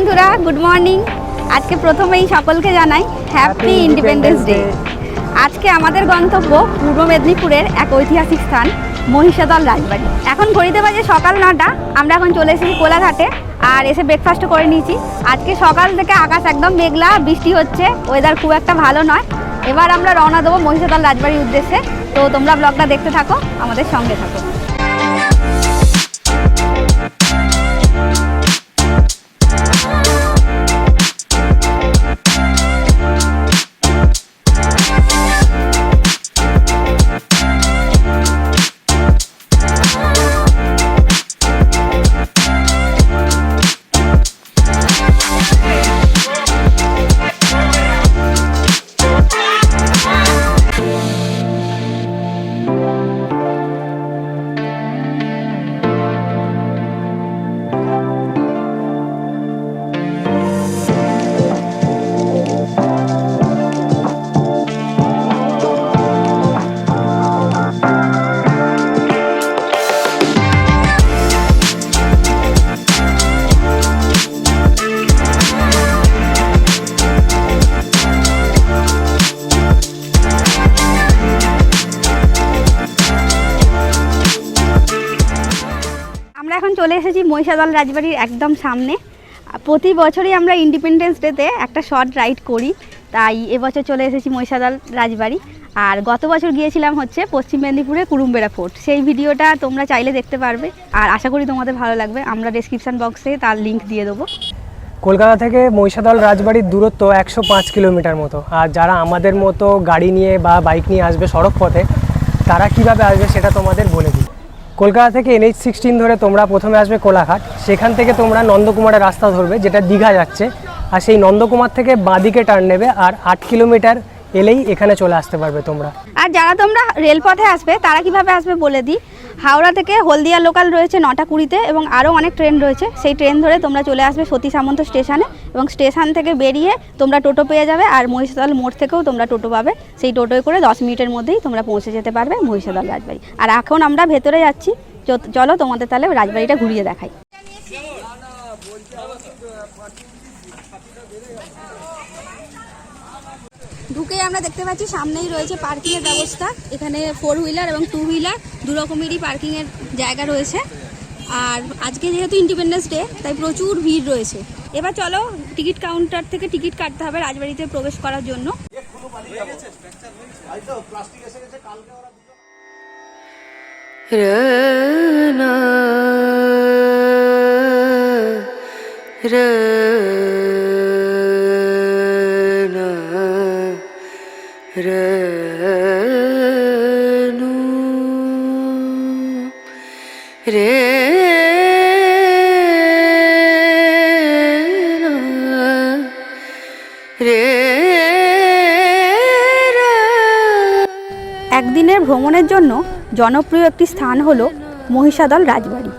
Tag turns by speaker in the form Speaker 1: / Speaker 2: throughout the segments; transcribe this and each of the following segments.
Speaker 1: বন্ধুরা good morning আজকে প্রথমেই সকলকে জানাই হ্যাপি ইন্ডিপেন্ডেন্স ডে আজকে আমাদের গন্তব্য পূর্ব মেদিনীপুরের এক ঐতিহাসিক স্থান মহিষাদল রাজবাড়ি। এখন ঘড়িতে বাজে সকাল নটা আমরা এখন চলে এসেছি কোলাঘাটে আর এসে ব্রেকফাস্ট করে নিয়েছি। আজকে সকাল থেকে আকাশ একদম মেঘলা বৃষ্টি হচ্ছে ওয়েদার খুব একটা ভালো নয়। এবার আমরা রওনা দেবো মহিষাদল রাজবাড়ির উদ্দেশ্যে। তো তোমরা ব্লগটা দেখতে থাকো আমাদের সঙ্গে থাকো। এখন চলে এসেছি মহিষাদল রাজবাড়ির একদম সামনে। প্রতি বছরই আমরা ইন্ডিপেন্ডেন্স ডেতে একটা শর্ট রাইড করি, তাই এবছর চলে এসেছি মহিষাদল রাজবাড়ি। আর গত বছর গিয়েছিলাম হচ্ছে পশ্চিম মেদিনীপুরে কুরুম্বেড়া ফোর্ট। সেই ভিডিওটা তোমরা চাইলে দেখতে পারবে। আর আশা করি তোমাদের ভালো লাগবে। আমরা ডেসক্রিপশন বক্সে তার লিঙ্ক দিয়ে দেবো।
Speaker 2: কলকাতা থেকে মহিষাদল রাজবাড়ির দূরত্ব একশো পাঁচ কিলোমিটার মতো। আর যারা আমাদের মতো গাড়ি নিয়ে বা বাইক নিয়ে আসবে সড়ক পথে তারা কীভাবে আসবে সেটা তোমাদের বলে দিই। কলকাতা থেকে এনএইচ সিক্সটিন ধরে তোমরা প্রথমে আসবে কোলাঘাট। সেখান থেকে তোমরা নন্দকুমারের রাস্তা ধরবে, যেটা দীঘা যাচ্ছে। আর সেই নন্দকুমার থেকে বাঁদিকে টার্ন নেবে, আর আট কিলোমিটার এলেই এখানে চলে আসতে পারবে তোমরা।
Speaker 1: আর যারা তোমরা রেলপথে আসবে, তারা কীভাবে আসবে বলে দিই। হাওড়া থেকে হলদিয়া লোকাল রয়েছে নটা কুড়িতে এবং আরও অনেক ট্রেন রয়েছে। সেই ট্রেন ধরে তোমরা চলে আসবে সতী সামন্ত স্টেশনে এবং স্টেশন থেকে বেরিয়ে তোমরা টোটো পেয়ে যাবে আর মহিষাদল মোড় থেকেও তোমরা টোটো পাবে। সেই টোটোয় করে দশ মিনিটের মধ্যেই তোমরা পৌঁছে যেতে পারবে মহিষাদল রাজবাড়ি। আর এখন আমরা ভেতরে যাচ্ছি। চলো তোমাদের তাহলে রাজবাড়িটা ঘুরিয়ে দেখাই। ঢুকে আমরা দেখতে পাচ্ছি সামনেই রয়েছে পার্কিং এর ব্যবস্থা। এখানে ফোর হুইলার এবং টু হুইলার দু রকমেরই পার্কিং এর জায়গা রয়েছে। আর আজকে যেহেতু ইন্ডিপেন্ডেন্স ডে তাই প্রচুর ভিড় রয়েছে। এবার চলো, টিকিট কাউন্টার থেকে টিকিট কাটতে হবে রাজবাড়িতে প্রবেশ করার জন্য।
Speaker 3: রনা
Speaker 1: একদিনের ভ্রমণের জন্য জনপ্রিয় একটি স্থান হলো মহিষাদল রাজবাড়ি।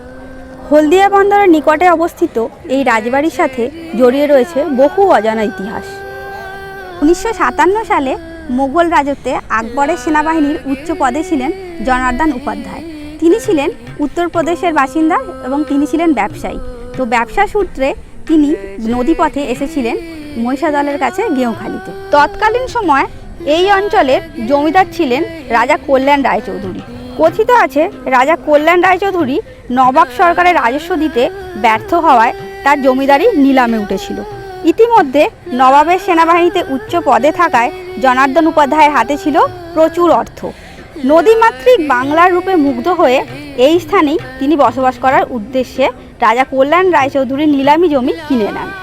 Speaker 1: হলদিয়া বন্দরের নিকটে অবস্থিত এই রাজবাড়ির সাথে জড়িয়ে রয়েছে বহু অজানা ইতিহাস। উনিশশো সাতান্ন সালে মোগল রাজত্বে আকবরের সেনাবাহিনীর উচ্চ পদে ছিলেন জনার্দন উপাধ্যায়। তিনি ছিলেন উত্তরপ্রদেশের বাসিন্দা এবং তিনি ছিলেন ব্যবসায়ী। তো ব্যবসা সূত্রে তিনি নদীপথে এসেছিলেন মহিষাদলের কাছে গেঁওখালিতে তৎকালীন সময় এই অঞ্চলের জমিদার ছিলেন রাজা কল্যাণ রায়চৌধুরী। কথিত আছে, রাজা কল্যাণ রায়চৌধুরী নবাব সরকারের রাজস্ব দিতে ব্যর্থ হওয়ায় তার জমিদারি নিলামে উঠেছিল। ইতিমধ্যে নবাবের সেনাবাহিনীতে উচ্চ পদে থাকায় জনার্দন উপাধ্যায়ের হাতে ছিল প্রচুর অর্থ। নদীমাতৃক বাংলার রূপে মুগ্ধ হয়ে এই স্থানেই তিনি বসবাস করার উদ্দেশ্যে রাজা কল্যাণ রায়চৌধুরীর নিলামি জমি কিনে নেন।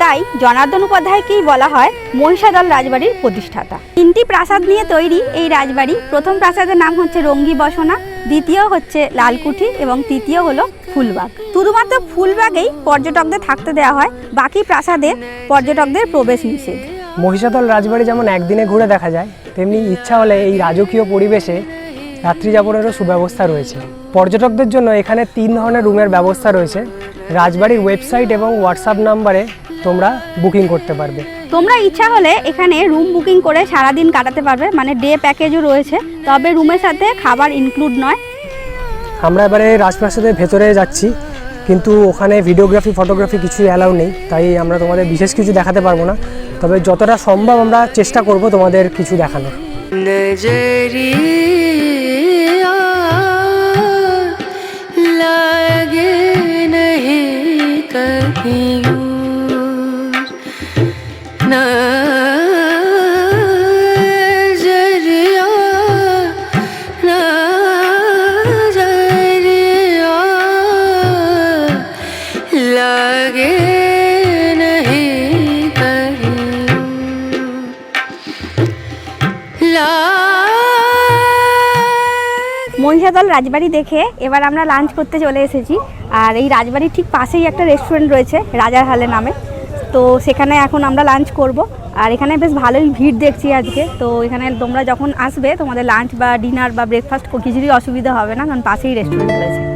Speaker 1: তাই জনার্দন উপাধ্যায়কেই বলা হয় মহিষাদল রাজবাড়ির প্রতিষ্ঠাতা। তিনটি প্রাসাদ নিয়ে তৈরি এই রাজবাড়ি। প্রথম প্রাসাদের নাম হচ্ছে রঙ্গি বসনা, দ্বিতীয় হচ্ছে লালকুঠি এবং তৃতীয় হলো ফুলবাগ। শুধুমাত্র ফুলবাগেই পর্যটকদের থাকতে দেওয়া হয়, বাকি প্রাসাদে পর্যটকদের প্রবেশ নিষেধ।
Speaker 2: মহিষাদল রাজবাড়ি যেমন একদিনে ঘুরে দেখা যায়, তেমনি ইচ্ছা হলে এই রাজকীয় পরিবেশে রাত্রি যাপনেরও সুব্যবস্থা রয়েছে। পর্যটকদের জন্য এখানে তিন ধরনের রুমের ব্যবস্থা রয়েছে। রাজবাড়ির ওয়েবসাইট এবং হোয়াটসঅ্যাপ নাম্বারে তোমরা বুকিং করতে পারবে।
Speaker 1: তোমরা ইচ্ছা হলে এখানে রুম বুকিং করে সারাদিন কাটাতে পারবে মানে ডে প্যাকেজও রয়েছে। তবে রুমের সাথে খাবার ইনক্লুড নয়।
Speaker 2: আমরা এবারে রাজপ্রাসাদের ভেতরে যাচ্ছি কিন্তু ওখানে ভিডিওগ্রাফি ফটোগ্রাফি কিছুই অ্যালাউ নেই তাই আমরা তোমাদের বিশেষ কিছু দেখাতে পারব না। তবে যতটা সম্ভব আমরা চেষ্টা করব তোমাদের কিছু দেখানোর।
Speaker 1: মহিষাদল রাজবাড়ি দেখে এবার আমরা লাঞ্চ করতে চলে এসেছি। আর এই রাজবাড়ির ঠিক পাশেই একটা রেস্টুরেন্ট রয়েছে, রাজার হালে নামে। তো সেখানে এখন আমরা লাঞ্চ করব। আর এখানে বেশ ভালোই ভিড় দেখছি আজকে। তো এখানে তোমরা যখন আসবে, তোমাদের লাঞ্চ বা ডিনার বা ব্রেকফাস্ট কিছুরই অসুবিধা হবে না, কারণ পাশেই রেস্টুরেন্ট রয়েছে।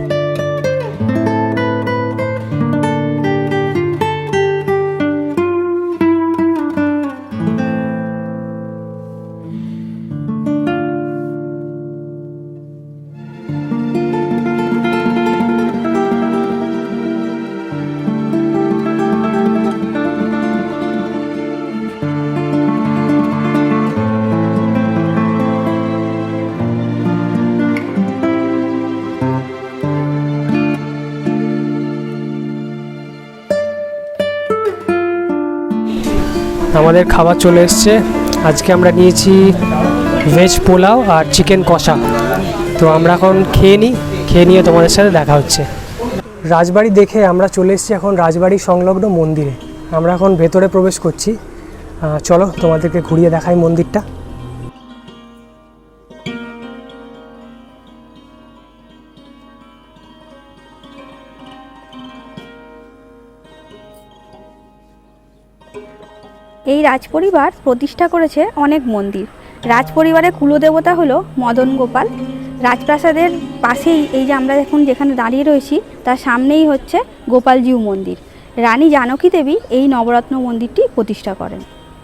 Speaker 2: আমাদের খাবার চলে এসছে। আজকে আমরা নিয়েছি ভেজ পোলাও আর চিকেন কষা। তো আমরা এখন খেয়ে নিই, খেয়ে নিয়ে তোমাদের সাথে দেখা হচ্ছে। রাজবাড়ি দেখে আমরা চলে এসেছি এখন রাজবাড়ি সংলগ্ন মন্দিরে। আমরা এখন ভেতরে প্রবেশ করছি। চলো তোমাদেরকে ঘুরিয়ে দেখাই মন্দিরটা।
Speaker 1: এই রাজপরিবার প্রতিষ্ঠা করেছে অনেক মন্দির। রাজপরিবারের কুলদেবতা হলো মদন গোপাল। রাজপ্রাসাদের পাশেই এই যে আমরা এখন যেখানে দাঁড়িয়ে রয়েছি, তার সামনেই হচ্ছে গোপালজিউ মন্দির। রানী জানকী দেবী এই নবরত্ন মন্দিরটি প্রতিষ্ঠা করেন।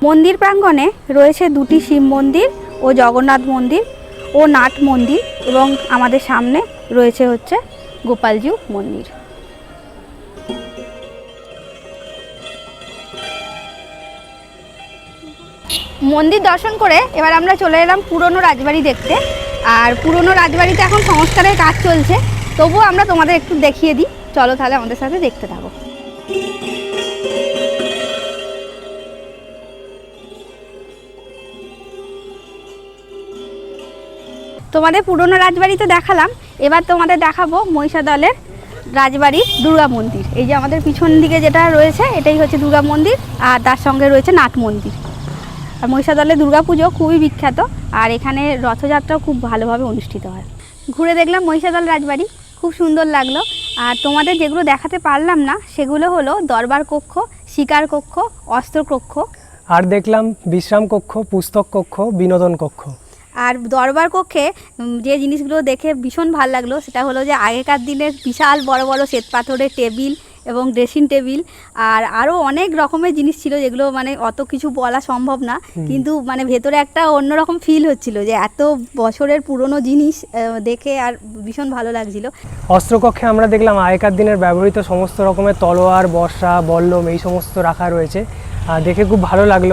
Speaker 1: মন্দির প্রাঙ্গণে রয়েছে দুটি শিব মন্দির ও জগন্নাথ মন্দির ও নাট মন্দির এবং আমাদের সামনে রয়েছে হচ্ছে গোপালজিউ মন্দির। মন্দির দর্শন করে এবার আমরা চলে এলাম পুরনো রাজবাড়ি দেখতে। আর পুরনো রাজবাড়িতে এখন সংস্কারের কাজ চলছে। তবুও আমরা তোমাদের একটু দেখিয়ে দিই। চলো তাহলে আমাদের সাথে দেখতে থাকো। তোমাদের পুরনো রাজবাড়ি তো দেখালাম। এবার তোমাদের দেখাবো মহিষাদলের রাজবাড়ির দুর্গা মন্দির। এই যে আমাদের পিছন দিকে যেটা রয়েছে, এটাই হচ্ছে দুর্গা মন্দির, আর তার সঙ্গে রয়েছে নাট মন্দির। আর মহিষাদলের দুর্গাপুজো খুবই বিখ্যাত আর এখানে রথযাত্রাও খুব ভালোভাবে অনুষ্ঠিত হয়। ঘুরে দেখলাম মহিষাদল রাজবাড়ি খুব সুন্দর লাগল। আর তোমাদের যেগুলো দেখাতে পারলাম না সেগুলো হলো দরবার কক্ষ শিকার কক্ষ অস্ত্র কক্ষ।
Speaker 2: আর দেখলাম বিশ্রাম কক্ষ পুস্তক কক্ষ বিনোদন কক্ষ।
Speaker 1: আর দরবার কক্ষে যে জিনিসগুলো দেখে ভীষণ ভালো লাগল সেটা হলো যে আগেকার দিনের বিশাল বড় বড় শ্বেত পাথরের টেবিল এবং ড্রেসিং টেবিল আর আরও অনেক রকমের জিনিস ছিল যেগুলো মানে অত কিছু বলা সম্ভব না। কিন্তু মানে ভেতরে একটা অন্যরকম ফিল হচ্ছিল যে এত বছরের পুরনো জিনিস দেখে আর ভীষণ ভালো লাগছিল।
Speaker 2: অস্ত্রকক্ষে আমরা দেখলাম আগেকার দিনের ব্যবহৃত সমস্ত রকমের তলোয়ার বর্ষা বল্লম এই সমস্ত রাখা রয়েছে। দেখে খুব ভালো লাগল।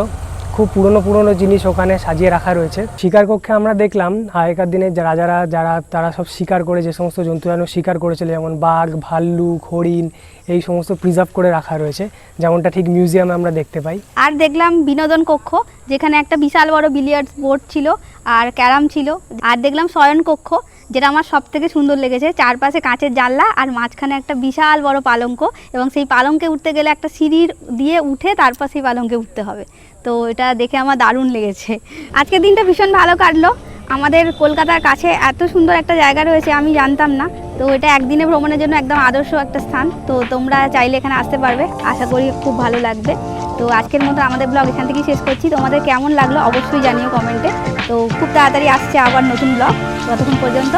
Speaker 2: খুব পুরনো পুরনো জিনিস ওখানে সাজিয়ে রাখা রয়েছে। শিকার কক্ষে আমরা দেখলাম, আগেকার দিনে যা রাজারা যারা, তারা সব শিকার করে যে সমস্ত জন্তু যেন শিকার করেছিল, যেমন বাঘ, ভাল্লুক, হরিণ, এই সমস্ত প্রিজার্ভ করে রাখা রয়েছে, যেমনটা ঠিক মিউজিয়ামে আমরা দেখতে পাই।
Speaker 1: আর দেখলাম বিনোদন কক্ষ, যেখানে একটা বিশাল বড় বিলিয়ার্ডস বোর্ড ছিল আর ক্যারাম ছিল। আর দেখলাম শয়ন কক্ষ যেটা আমার সব থেকে সুন্দর লেগেছে। চারপাশে কাঁচের জানলা আর মাঝখানে একটা বিশাল বড় পালঙ্ক এবং সেই পালঙ্কে উঠতে গেলে একটা সিঁড়ির দিয়ে উঠে তারপর সেই পালঙ্কে উঠতে হবে। তো এটা দেখে আমার দারুণ লেগেছে। আজকের দিনটা ভীষণ ভালো কাটলো। আমাদের কলকাতার কাছে এত সুন্দর একটা জায়গা রয়েছে আমি জানতাম না। তো এটা একদিনে ভ্রমণের জন্য একদম আদর্শ একটা স্থান। তো তোমরা চাইলে এখানে আসতে পারবে। আশা করি খুব ভালো লাগবে। তো আজকের মতো আমাদের ব্লগ এখান থেকেই শেষ করছি। তোমাদের কেমন লাগল অবশ্যই জানিও কমেন্টে। তো খুব তাড়াতাড়ি আসছে আবার নতুন ব্লগ। যতক্ষণ পর্যন্ত